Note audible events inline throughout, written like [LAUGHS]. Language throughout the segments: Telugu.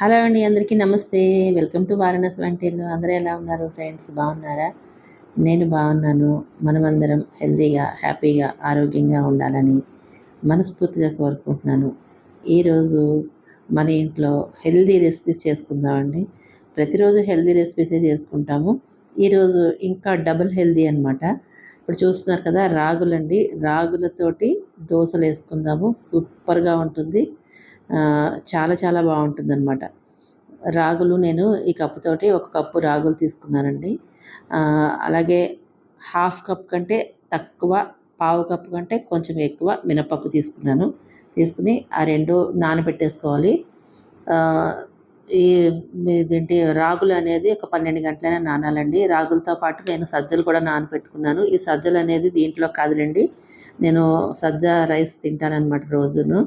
హలో అండి అందరికీ నమస్తే. వెల్కమ్ టు వారణాస్ వంటిల్లు. అందరూ ఎలా ఉన్నారు ఫ్రెండ్స్? బాగున్నారా? నేను బాగున్నాను. మనమందరం హెల్తీగా హ్యాపీగా ఆరోగ్యంగా ఉండాలని మనస్ఫూర్తిగా కోరుకుంటున్నాను. ఈరోజు మన ఇంట్లో హెల్దీ రెసిపీస్ చేసుకుందామండి ప్రతిరోజు హెల్దీ రెసిపీసే చేసుకుంటాము. ఈరోజు ఇంకా డబుల్ హెల్దీ అనమాట ఇప్పుడు చూస్తున్నారు కదా రాగులండి. రాగులతోటి దోశలు వేసుకుందాము. సూపర్గా ఉంటుంది. చాలా చాలా బాగుంటుంది అనమాట రాగులు నేను ఈ కప్పుతోటి ఒక కప్పు రాగులు తీసుకున్నానండి. అలాగే హాఫ్ కప్ కంటే తక్కువ పావు కప్పు కంటే కొంచెం ఎక్కువ మినపప్పు తీసుకున్నాను. తీసుకుని ఆ రెండు నానబెట్టేసుకోవాలి. ఈ ఇదేంటి రాగులు అనేది ఒక పన్నెండు గంటలైనా నానాలండి. రాగులతో పాటు నేను సజ్జలు కూడా నానబెట్టుకున్నాను. ఈ సజ్జలు అనేది దీంట్లో కాదులండి. నేను సజ్జ రైస్ తింటానన్నమాట రోజును.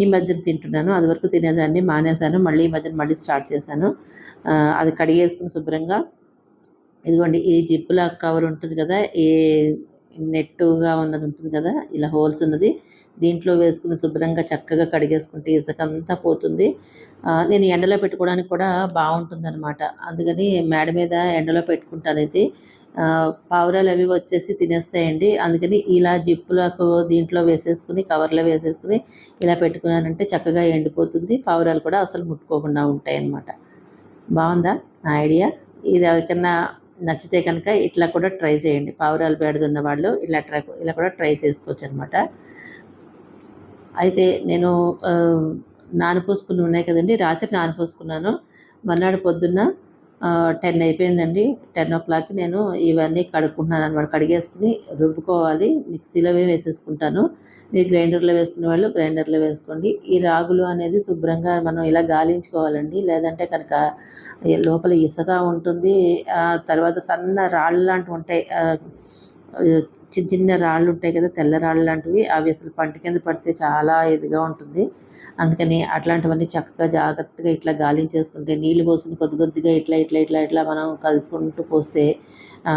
ఈ మధ్యన తింటున్నాను. అది వరకు తినేదాన్ని మానేశాను. మళ్ళీ ఈ మధ్యన మళ్ళీ స్టార్ట్ చేశాను. అది కడిగేసుకుని శుభ్రంగా ఇదిగోండి ఈ జిప్పుల కవర్ ఉంటుంది కదా ఏ నెట్టుగా ఉన్నది ఉంటుంది కదా ఇలా హోల్స్ ఉన్నది. దీంట్లో వేసుకుని శుభ్రంగా చక్కగా కడిగేసుకుంటే ఇసుకంతా పోతుంది. నేను ఎండలో పెట్టుకోవడానికి కూడా బాగుంటుంది అనమాట అందుకని మేడ మీద ఎండలో పెట్టుకుంటాను ఇది పావురాలు అవి వచ్చేసి తినేస్తాయండి. అందుకని ఇలా జిప్పులకు దీంట్లో వేసేసుకుని కవర్లో వేసేసుకుని ఇలా పెట్టుకున్నానంటే చక్కగా ఎండిపోతుంది. పావురాలు కూడా అసలు ముట్టుకోకుండా ఉంటాయి అన్నమాట బాగుందా? నా ఐడియా? ఇది ఎవరికన్నా నచ్చితే కనుక ఇట్లా కూడా ట్రై చేయండి. పావురాలు బేడదున్న వాళ్ళు ఇలా ట్రై ఇలా కూడా ట్రై చేసుకోవచ్చు అనమాట అయితే నేను నానపోసుకుని ఉన్నాయి కదండి. రాత్రి నానపోసుకున్నాను. మర్నాడు పొద్దున్న టెన్ అయిపోయిందండి. టెన్ ఓ క్లాక్కి నేను ఇవన్నీ కడుక్కుంటున్నాను అనమాట కడిగేసుకుని రుబ్బుకోవాలి. మిక్సీలో వేసేసుకుంటాను. మీరు గ్రైండర్లో వేసుకునే వాళ్ళు గ్రైండర్లో వేసుకోండి. ఈ రాగులు అనేది శుభ్రంగా మనం ఇలా గాలించుకోవాలండి. లేదంటే కనుక లోపల ఇసుక ఉంటుంది. తర్వాత సన్న రాళ్ళు లాంటివి ఉంటాయి. చిన్న చిన్న రాళ్ళు ఉంటాయి కదా తెల్ల రాళ్ళు లాంటివి అవి అసలు పంట కింద పడితే చాలా ఇదిగా ఉంటుంది. అందుకని అట్లాంటివన్నీ చక్కగా జాగ్రత్తగా ఇట్లా గాలించేసుకుంటే నీళ్ళు పోసుకుని కొద్ది కొద్దిగా ఇట్లా ఇట్లా ఇట్లా ఇట్లా మనం కలుపుకుంటూ పోస్తే ఆ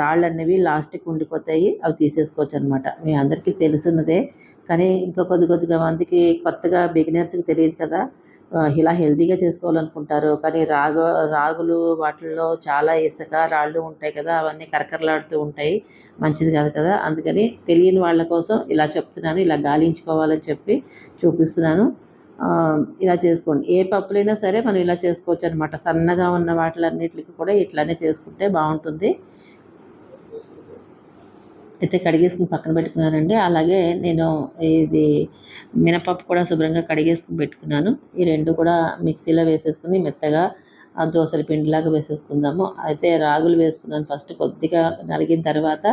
రాళ్ళు అనేవి లాస్ట్కి ఉండిపోతాయి. అవి తీసేసుకోవచ్చు అనమాట మీ అందరికీ తెలుసున్నదే. కానీ ఇంకా కొద్ది కొద్దిగా మందికి కొత్తగా బిగినర్స్కి తెలియదు కదా ఇలా హెల్తీగా చేసుకోవాలనుకుంటారు. కానీ రాగు రాగులు వాటిల్లో చాలా ఇసుక రాళ్ళు ఉంటాయి కదా అవన్నీ కరకరలాడుతూ ఉంటాయి. మంచిది కాదు కదా. అందుకని తెలియని వాళ్ళ కోసం ఇలా చెప్తున్నాను. ఇలా గాలించుకోవాలని చెప్పి చూపిస్తున్నాను. ఇలా చేసుకోండి. ఏ పప్పులైనా సరే మనం ఇలా చేసుకోవచ్చు అనమాట సన్నగా ఉన్న వాటిలన్నిటికి కూడా ఇట్లానే చేసుకుంటే బాగుంటుంది. అయితే కడిగేసుకుని పక్కన పెట్టుకున్నానండి. అలాగే నేను ఇది మినపప్పు కూడా శుభ్రంగా కడిగేసుకుని పెట్టుకున్నాను. ఈ రెండు కూడా మిక్సీలో వేసేసుకుని మెత్తగా దోశల పిండిలాగా వేసేసుకుందాము. అయితే రాగులు వేసుకున్నాను ఫస్ట్ కొద్దిగా నలిగిన తర్వాత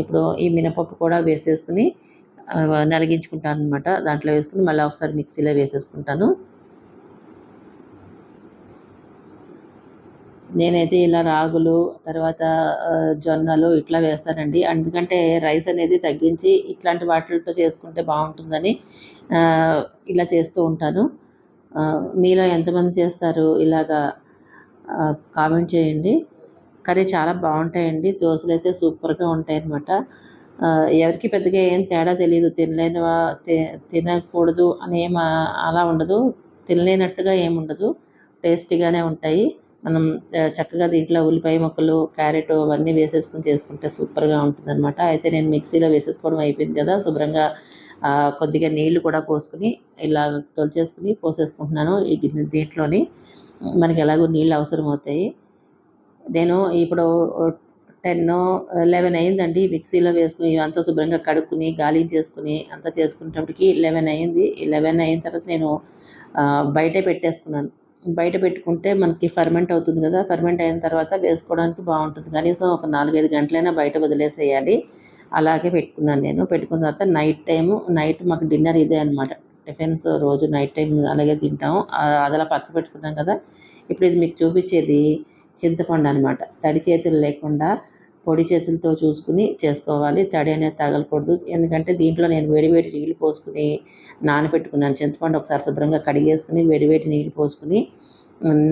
ఇప్పుడు ఈ మినపప్పు కూడా వేసేసుకుని నలిగించుకుంటాను అనమాట దాంట్లో వేసుకుని మళ్ళీ ఒకసారి మిక్సీలో వేసేసుకుంటాను. నేనైతే ఇలా రాగులు తర్వాత జొన్నలు ఇట్లా వేస్తానండి. ఎందుకంటే రైస్ అనేది తగ్గించి ఇట్లాంటి వాటితో చేసుకుంటే బాగుంటుందని ఇలా చేస్తూ ఉంటాను. మీలో ఎంతమంది చేస్తారు? ఇలాగా కామెంట్ చేయండి. కర్రీ చాలా బాగుంటాయండి. దోశలు అయితే సూపర్గా ఉంటాయి అన్నమాట ఎవరికి పెద్దగా ఏం తేడా తెలియదు తినలేనివా తినకూడదు అని ఏం అలా ఉండదు. తినలేనట్టుగా ఏముండదు టేస్టీగానే ఉంటాయి. మనం చక్కగా దీంట్లో ఉల్లిపాయ ముక్కలు క్యారెట్ అవన్నీ వేసేసుకుని చేసుకుంటే సూపర్గా ఉంటుంది అనమాట అయితే నేను మిక్సీలో వేసేసుకోవడం అయిపోయింది కదా శుభ్రంగా కొద్దిగా నీళ్ళు కూడా పోసుకుని ఇలా తొలిచేసుకుని పోసేసుకుంటున్నాను ఈ దీంట్లోని. మనకి ఎలాగో నీళ్ళు అవసరం అవుతాయి నేను ఇప్పుడు టెన్ లెవెన్ అయిందండి. మిక్సీలో వేసుకుని ఇవంతా శుభ్రంగా కడుక్కుని గాలి చేసుకుని అంతా చేసుకునేటప్పటికి లెవెన్ అయింది. లెవెన్ అయిన తర్వాత నేను బయటే పెట్టేసుకున్నాను. బయట పెట్టుకుంటే మనకి ఫర్మెంట్ అవుతుంది కదా ఫర్మెంట్ అయిన తర్వాత వేసుకోవడానికి బాగుంటుంది. కనీసం ఒక నాలుగైదు గంటలైనా బయట వదిలేసేయాలి. అలాగే పెట్టుకున్నాను నేను. పెట్టుకున్న తర్వాత నైట్ టైము నైట్ మాకు డిన్నర్ ఇదే అనమాట టిఫిన్స్ రోజు నైట్ టైం అలాగే తింటాము. అదలా పక్క పెట్టుకున్నాం కదా. ఇప్పుడు ఇది మీకు చూపించేది చింతపండు అనమాట తడి చేతులు లేకుండా పొడి చేతులతో చూసుకుని చేసుకోవాలి. తడి అనేది తగలకూడదు. ఎందుకంటే దీంట్లో నేను వేడివేడి నీళ్ళు పోసుకుని నానబెట్టుకున్నాను. చింతపండు ఒకసారి శుభ్రంగా కడిగేసుకుని వేడివేడి నీళ్ళు పోసుకుని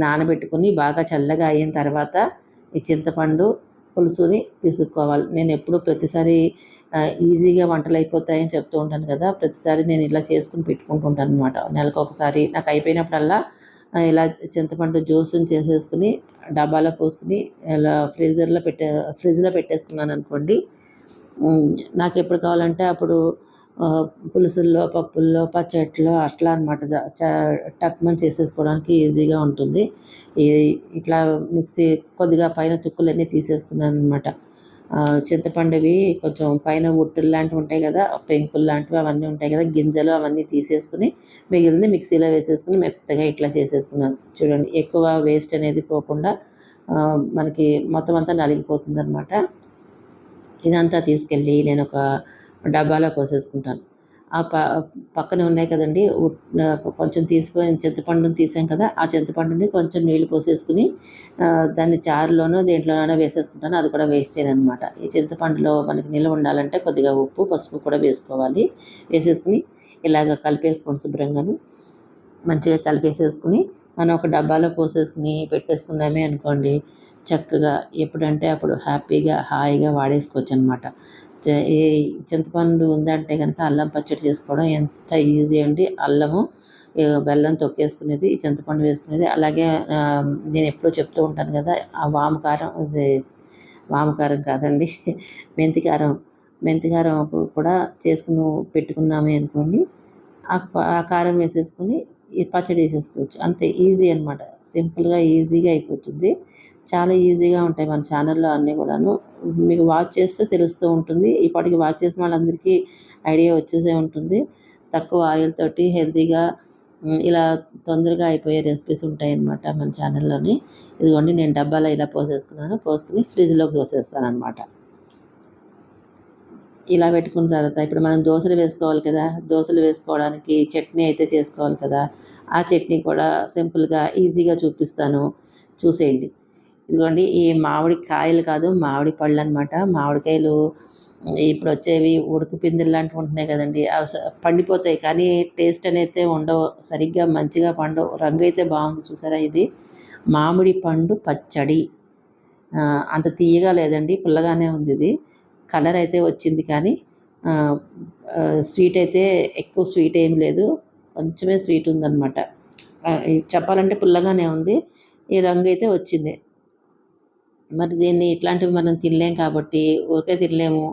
నానబెట్టుకుని బాగా చల్లగా అయిన తర్వాత ఈ చింతపండు పులుసుని పిసుక్కోవాలి. నేను ఎప్పుడు ప్రతిసారి ఈజీగా వంటలు అయిపోతాయని చెప్తూ ఉంటాను కదా. ప్రతిసారి నేను ఇలా చేసుకుని పెట్టుకుంటుంటాను అనమాట నెలకు ఒకసారి. నాకు అయిపోయినప్పుడల్లా ఇలా చింతపండు జ్యూస్ని చేసేసుకుని డబ్బాలో పోసుకుని ఇలా ఫ్రీజర్లో పెట్టే ఫ్రిడ్జ్లో పెట్టేసుకున్నాను అనుకోండి నాకు ఎప్పుడు కావాలంటే అప్పుడు పులుసుల్లో పప్పుల్లో పచ్చట్లో అట్లా అనమాట టక్మని చేసేసుకోవడానికి ఈజీగా ఉంటుంది. ఇట్లా మిక్సీ కొద్దిగా పైన తుక్కులన్నీ తీసేసుకున్నాను అనమాట చింతపండువి కొంచెం పైన ఉట్టులు లాంటివి ఉంటాయి కదా పెంకులు లాంటివి అవన్నీ ఉంటాయి కదా గింజలు అవన్నీ తీసేసుకుని మిగిలింది మిక్సీలో వేసేసుకుని మెత్తగా ఇట్లా చేసేసుకున్నాను. చూడండి ఎక్కువ వేస్ట్ అనేది పోకుండా మనకి మొత్తం అంతా నలిగిపోతుంది అనమాట ఇదంతా తీసుకెళ్ళి నేను ఒక డబ్బాలో పోసేసుకుంటాను. ఆ ప పక్కనే ఉన్నాయి కదండి. కొంచెం తీసిపోయిన చింతపండుని తీసాం కదా ఆ చింతపండుని కొంచెం నీళ్ళు పోసేసుకుని దాన్ని చారులోనో దేంట్లోనైనా వేసేసుకుంటాను. అది కూడా వేస్ట్ చేయను అనమాట ఈ చింతపండులో మనకి నిల్వ ఉండాలంటే కొద్దిగా ఉప్పు పసుపు కూడా వేసుకోవాలి. వేసేసుకుని ఇలాగ కలిపేసుకోండి శుభ్రంగాను. మంచిగా కలిపేసేసుకుని మనం ఒక డబ్బాలో పోసేసుకుని పెట్టేసుకుందామే అనుకోండి. చక్కగా ఎప్పుడంటే అప్పుడు హ్యాపీగా హాయిగా వాడేసుకోవచ్చు అనమాట ఏ చింతపండు ఉందంటే కనుక అల్లం పచ్చడి చేసుకోవడం ఎంత ఈజీ అండి. అల్లము బెల్లం తొక్కేసుకునేది చింతపండు వేసుకునేది. అలాగే నేను ఎప్పుడూ చెప్తూ ఉంటాను కదా ఆ వామకారం ఇది వామకారం కాదండి [LAUGHS] మెంతికారం మెంతికారం కూడా చేసుకుని పెట్టుకున్నామే అనుకోండి ఆ కారం వేసేసుకుని పచ్చడి వేసేసుకోవచ్చు. అంతే ఈజీ అనమాట. సింపుల్గా ఈజీగా అయిపోతుంది. చాలా ఈజీగా ఉంటాయి మన ఛానల్లో అన్నీ కూడాను. మీకు వాచ్ చేస్తే తెలుస్తూ ఉంటుంది. ఇప్పటికి వాచ్ చేసిన వాళ్ళందరికీ ఐడియా వచ్చేసే ఉంటుంది. తక్కువ ఆయిల్ తోటి హెల్తీగా ఇలా తొందరగా అయిపోయే రెసిపీస్ ఉంటాయన్నమాట మన ఛానల్లోని. ఇదిగోండి నేను డబ్బాలో ఇలా పోసేసుకున్నాను. పోసుకుని ఫ్రిడ్జ్లోకి పోసేస్తాను అనమాట ఇలా పెట్టుకున్న తర్వాత ఇప్పుడు మనం దోశలు వేసుకోవాలి కదా దోశలు వేసుకోవడానికి చట్నీ అయితే చేసుకోవాలి కదా ఆ చట్నీ కూడా సింపుల్గా ఈజీగా చూపిస్తాను. చూసేయండి. ఇదిగోండి ఈ మామిడి కాయలు కాదు మామిడి పళ్ళు అనమాట మామిడికాయలు ఇప్పుడు వచ్చేవి ఉడుకు పిందులు లాంటివి ఉంటున్నాయి కదండి. అవి పండిపోతాయి కానీ టేస్ట్ అనేది ఉండవు. సరిగ్గా మంచిగా పండవు. రంగు అయితే బాగుంది చూసారా ఇది? మామిడి పండు పచ్చడి. అంత తీయగా లేదండి పుల్లగానే ఉంది ఇది. కలర్ అయితే వచ్చింది కానీ స్వీట్ అయితే ఎక్కువ స్వీట్ ఏం లేదు. కొంచెమే స్వీట్ ఉందన్నమాట. చెప్పాలంటే పుల్లగానే ఉంది. ఈ రంగు అయితే వచ్చింది. మరి దీన్ని ఇట్లాంటివి మనం తినలేం కాబట్టి ఊరికే తినలేము.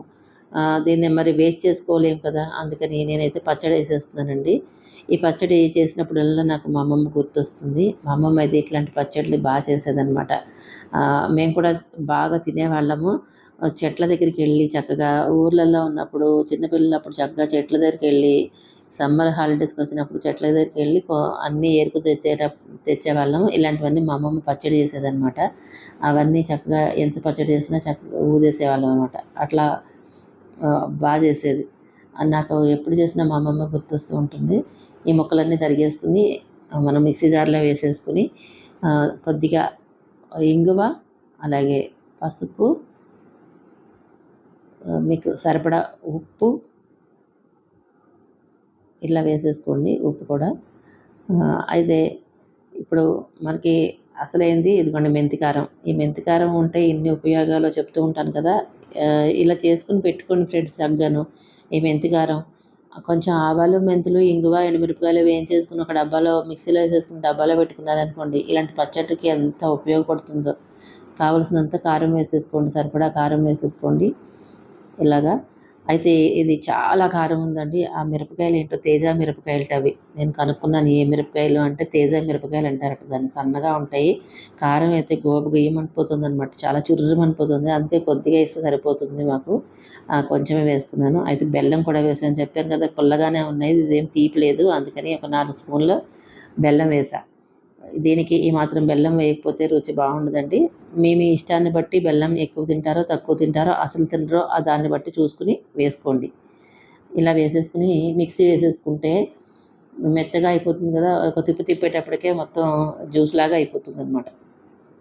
దీన్ని మరి వేస్ట్ చేసుకోలేము కదా. అందుకని నేనైతే పచ్చడి వేసేస్తున్నానండి. ఈ పచ్చడి చేసినప్పుడల్లా నాకు మా అమ్మమ్మ గుర్తొస్తుంది. మా అమ్మమ్మ అయితే ఇట్లాంటి పచ్చడిని బాగా చేసేదనమాట మేము కూడా బాగా తినేవాళ్ళము. చెట్ల దగ్గరికి వెళ్ళి చక్కగా ఊర్లలో ఉన్నప్పుడు చిన్నపిల్లలప్పుడు చక్కగా చెట్ల దగ్గరికి వెళ్ళి సమ్మర్ హాలిడేస్కి వచ్చినప్పుడు చెట్ల దగ్గరికి వెళ్ళి అన్నీ ఏరుకు తెచ్చేట తెచ్చేవాళ్ళం ఇలాంటివన్నీ మా అమ్మమ్మ పచ్చడి చేసేదనమాట అవన్నీ చక్కగా ఎంత పచ్చడి చేసినా చక్కగా ఊదేసేవాళ్ళం అనమాట అట్లా బాగా చేసేది. నాకు ఎప్పుడు చేసినా మా అమ్మమ్మ గుర్తొస్తూ ఉంటుంది. ఈ ముక్కలన్నీ తరిగేసుకుని మనం మిక్సీ జార్లో వేసేసుకుని కొద్దిగా ఇంగువ అలాగే పసుపు మీకు సరిపడా ఉప్పు ఇలా వేసేసుకోండి ఉప్పు కూడా. అయితే ఇప్పుడు మనకి అసలేంది? ఇదిగోండి మెంతికారం. ఈ మెంతికారం ఉంటే ఇన్ని ఉపయోగాలు చెప్తూ ఉంటాను కదా. ఇలా చేసుకుని పెట్టుకోండి ఫ్రెండ్స్ దగ్గను ఈ మెంతికారం. కొంచెం ఆవాలు మెంతులు ఇంగువ ఎండుమిరపకాయలు వేయించేసుకుని ఒక డబ్బాలో మిక్సీలో వేసేసుకుని డబ్బాలో పెట్టుకున్నారనుకోండి ఇలాంటి పచ్చడికి ఎంత ఉపయోగపడుతుందో. కావలసినంత కారం వేసేసుకోండి సరిపడా కారం వేసేసుకోండి. ఇలాగా. అయితే ఇది చాలా కారం ఉందండి. ఆ మిరపకాయలు ఏంటో తేజ మిరపకాయలు అవి నేను కనుక్కున్నాను ఏ మిరపకాయలు అంటే తేజ మిరపకాయలు అంటారట. దాన్ని సన్నగా ఉంటాయి. కారం అయితే గోపు గయ్యమనిపోతుంది అనమాట చాలా చుర్రమనిపోతుంది. అందుకే కొద్దిగా వేస్తే సరిపోతుంది మాకు. కొంచెమే వేసుకున్నాను. అయితే బెల్లం కూడా వేసాను. చెప్పాను కదా పుల్లగానే ఉన్నాయి. ఇదేం తీపలేదు అందుకని ఒక నాలుగు స్పూన్లు బెల్లం వేసాను దీనికి ఈ మాత్రం బెల్లం వేయకపోతే రుచి బాగుండదండి. మీ మీ ఇష్టాన్ని బట్టి బెల్లం ఎక్కువ తింటారో తక్కువ తింటారో అసలు తినరో దాన్ని బట్టి చూసుకుని వేసుకోండి. ఇలా వేసేసుకుని మిక్సీ వేసేసుకుంటే మెత్తగా అయిపోతుంది కదా ఒక తిప్పి తిప్పేటప్పటికే మొత్తం జ్యూస్ లాగా అయిపోతుంది అనమాట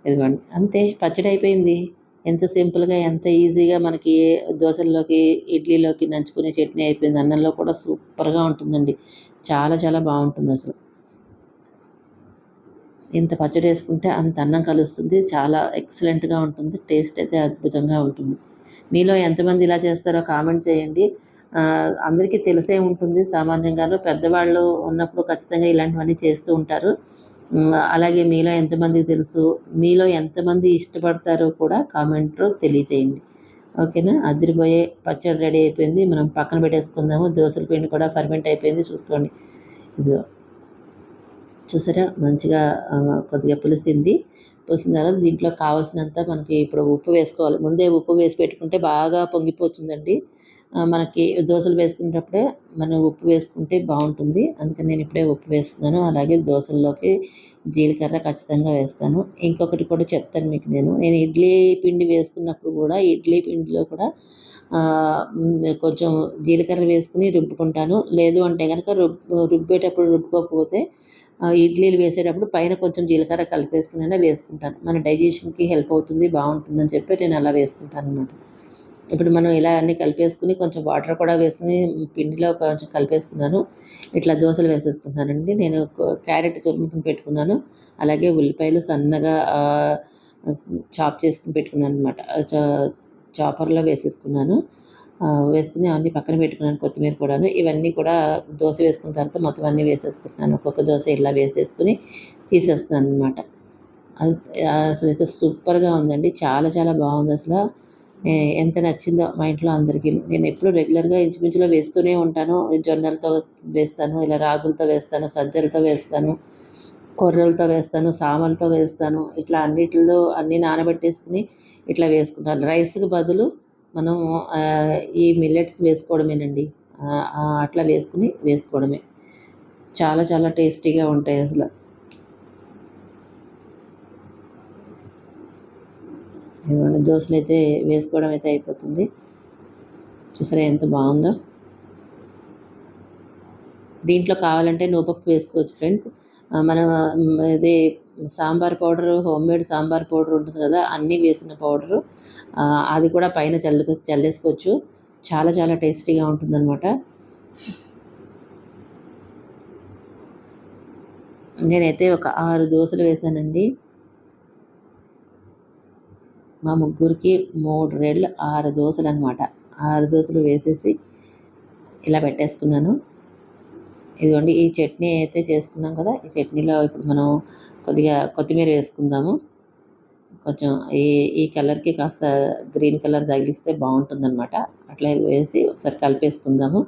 ఇదిగోండి. అంతే పచ్చడి అయిపోయింది. ఎంత సింపుల్గా ఎంత ఈజీగా మనకి దోశల్లోకి ఇడ్లీలోకి నంచుకునే చట్నీ అయిపోయింది. అన్నంలో కూడా సూపర్గా ఉంటుందండి. చాలా చాలా బాగుంటుంది అసలు. ఇంత పచ్చడి వేసుకుంటే అంత అన్నం కలుస్తుంది. చాలా ఎక్సలెంట్గా ఉంటుంది. టేస్ట్ అయితే అద్భుతంగా ఉంటుంది. మీలో ఎంతమంది ఇలా చేస్తారో కామెంట్ చేయండి. అందరికీ తెలిసే ఉంటుంది. సామాన్యంగాను పెద్దవాళ్ళు ఉన్నప్పుడు ఖచ్చితంగా ఇలాంటివన్నీ చేస్తూ ఉంటారు. అలాగే మీలో ఎంతమందికి తెలుసు మీలో ఎంతమంది ఇష్టపడతారో కూడా కామెంట్లో తెలియజేయండి. ఓకేనా అదిరిపోయే పచ్చడి రెడీ అయిపోయింది. మనం పక్కన పెట్టేసుకుందాము. దోశల పిండి కూడా ఫర్మెంట్ అయిపోయింది. చూసుకోండి. ఇదిగో. చూసారా? మంచిగా కొద్దిగా పులిసింది. పులిసిన తర్వాత దీంట్లో కావాల్సినంత మనకి ఇప్పుడు ఉప్పు వేసుకోవాలి. ముందే ఉప్పు వేసి పెట్టుకుంటే బాగా పొంగిపోతుందండి. మనకి దోశలు వేసుకునేటప్పుడే మనం ఉప్పు వేసుకుంటే బాగుంటుంది. అందుకని నేను ఇప్పుడే ఉప్పు వేస్తున్నాను. అలాగే దోశల్లోకి జీలకర్ర ఖచ్చితంగా వేస్తాను. ఇంకొకటి కూడా చెప్తాను మీకు నేను. నేను ఇడ్లీ పిండి వేసుకున్నప్పుడు కూడా ఇడ్లీ పిండిలో కూడా కొంచెం జీలకర్ర వేసుకుని రుబ్బుకుంటాను. లేదు అంటే కనుక రుబ్బు రుబ్బేటప్పుడు రుబ్బుకోకపోతే ఇడ్లీలు వేసేటప్పుడు పైన కొంచెం జీలకర్ర కలిపేసుకునే వేసుకుంటాను. మన డైజెషన్కి హెల్ప్ అవుతుంది బాగుంటుందని చెప్పి నేను అలా వేసుకుంటాను అనమాట ఇప్పుడు మనం ఇలా అన్నీ కలిపేసుకుని కొంచెం వాటర్ కూడా వేసుకుని పిండిలో కొంచెం కలిపేసుకున్నాను. ఇట్లా దోశలు వేసేసుకున్నానండి నేను క్యారెట్ తురుముకుని పెట్టుకున్నాను. అలాగే ఉల్లిపాయలు సన్నగా చాప్ చేసుకుని పెట్టుకున్నాను అనమాట చాపర్లో వేసేసుకున్నాను. వేసుకుని అవన్నీ పక్కన పెట్టుకున్నాను కొత్తిమీర కూడాను. ఇవన్నీ కూడా దోశ వేసుకున్న తర్వాత మొత్తం అన్నీ వేసేసుకుంటున్నాను. ఒక్కొక్క దోశ ఇలా వేసేసుకుని తీసేస్తున్నాను అనమాట అసలు అయితే సూపర్గా ఉందండి. చాలా చాలా బాగుంది అసలు. ఎంత నచ్చిందో మా ఇంట్లో అందరికీ. నేను ఎప్పుడు రెగ్యులర్గా ఇంచుమించులో వేస్తూనే ఉంటాను. జొన్నలతో వేస్తాను ఇలా రాగులతో వేస్తాను సజ్జలతో వేస్తాను కొర్రలతో వేస్తాను సామలతో వేస్తాను. ఇట్లా అన్నిటిలో అన్నీ నానబెట్టేసుకుని ఇట్లా వేసుకుంటాను. రైస్కి బదులు మనం ఈ మిల్లెట్స్ వేసుకోవడమేనండి. అట్లా వేసుకుని వేసుకోవడమే. చాలా చాలా టేస్టీగా ఉంటాయి అసలు. దోశలు అయితే వేసుకోవడం అయితే అయిపోతుంది. చూసారా ఎంత బాగుందో. దీంట్లో కావాలంటే నూపప్పు వేసుకోవచ్చు ఫ్రెండ్స్. మనం ఇది sambar powder home made sambar powder ఉంటుంది కదా అన్నీ వేసిన పౌడరు. అది కూడా పైన చల్లు చల్లేసుకోవచ్చు. చాలా చాలా టేస్టీగా ఉంటుందన్నమాట. నేనైతే ఒక ఆరు దోశలు వేసానండి. మా ముగ్గురికి మూడు రేళ్ళు ఆరు దోశలు అనమాట ఆరు దోశలు వేసేసి ఇలా పెట్టేసుకున్నాను. ఇదిగోండి ఈ చట్నీ అయితే చేసుకున్నాం కదా ఈ చట్నీలో ఇప్పుడు మనం కొద్దిగా కొత్తిమీర వేసుకుందాము. కొంచెం ఈ ఈ కలర్కి కాస్త గ్రీన్ కలర్ తగిలిస్తే బాగుంటుందన్నమాట. అట్లా వేసి ఒకసారి కలిపేసుకుందాము.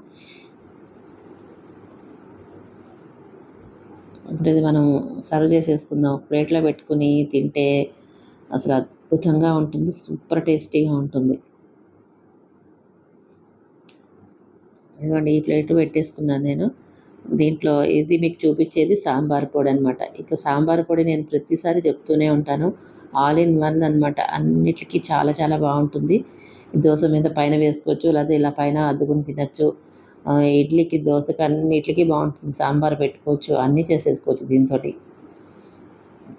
ఇప్పుడు ఇది మనం సర్వ్ చేసేసుకుందాం. ప్లేట్లో పెట్టుకుని తింటే అసలు అద్భుతంగా ఉంటుంది. సూపర్ టేస్టీగా ఉంటుంది. ఇదిగోండి ఈ ప్లేట్ పెట్టేసుకున్నాను నేను. దీంట్లో ఇది మీకు చూపించేది సాంబార్ పొడి అనమాట ఇక సాంబార్ పొడి నేను ప్రతిసారి చెప్తూనే ఉంటాను. ఆల్ ఇన్ వన్ అనమాట అన్నిటికీ చాలా చాలా బాగుంటుంది. దోశ మీద పైన వేసుకోవచ్చు లేదా ఇలా పైన అద్దుకుని తినచ్చు. ఇడ్లీకి దోశకి అన్నిటికీ బాగుంటుంది. సాంబార్ పెట్టుకోవచ్చు అన్నీ చేసేసుకోవచ్చు దీంతో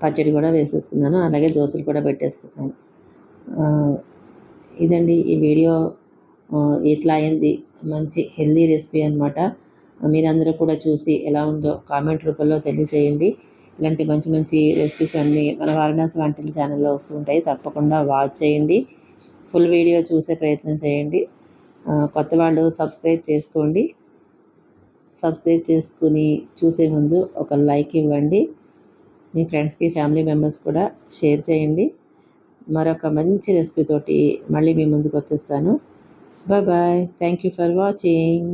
పచ్చడి కూడా వేసేసుకున్నాను అలాగే దోశలు కూడా పెట్టేసుకున్నాను. ఇదండి ఈ వీడియో. ఎట్లా అయింది? మంచి హెల్దీ రెసిపీ అనమాట మీరందరూ కూడా చూసి ఎలా ఉందో కామెంట్ రూపంలో తెలియజేయండి. ఇలాంటి మంచి మంచి రెసిపీస్ అన్నీ మన వారణాసి వంటల ఛానల్లో వస్తుంటాయి తప్పకుండా వాచ్ చేయండి. ఫుల్ వీడియో చూసే ప్రయత్నం చేయండి. కొత్త వాళ్ళు సబ్స్క్రైబ్ చేసుకోండి. సబ్స్క్రైబ్ చేసుకుని చూసే ముందు ఒక లైక్ ఇవ్వండి. మీ ఫ్రెండ్స్కి ఫ్యామిలీ మెంబర్స్ కూడా షేర్ చేయండి. మరొక మంచి రెసిపీతోటి మళ్ళీ మీ ముందుకు వచ్చేస్తాను. Bye bye thank you for watching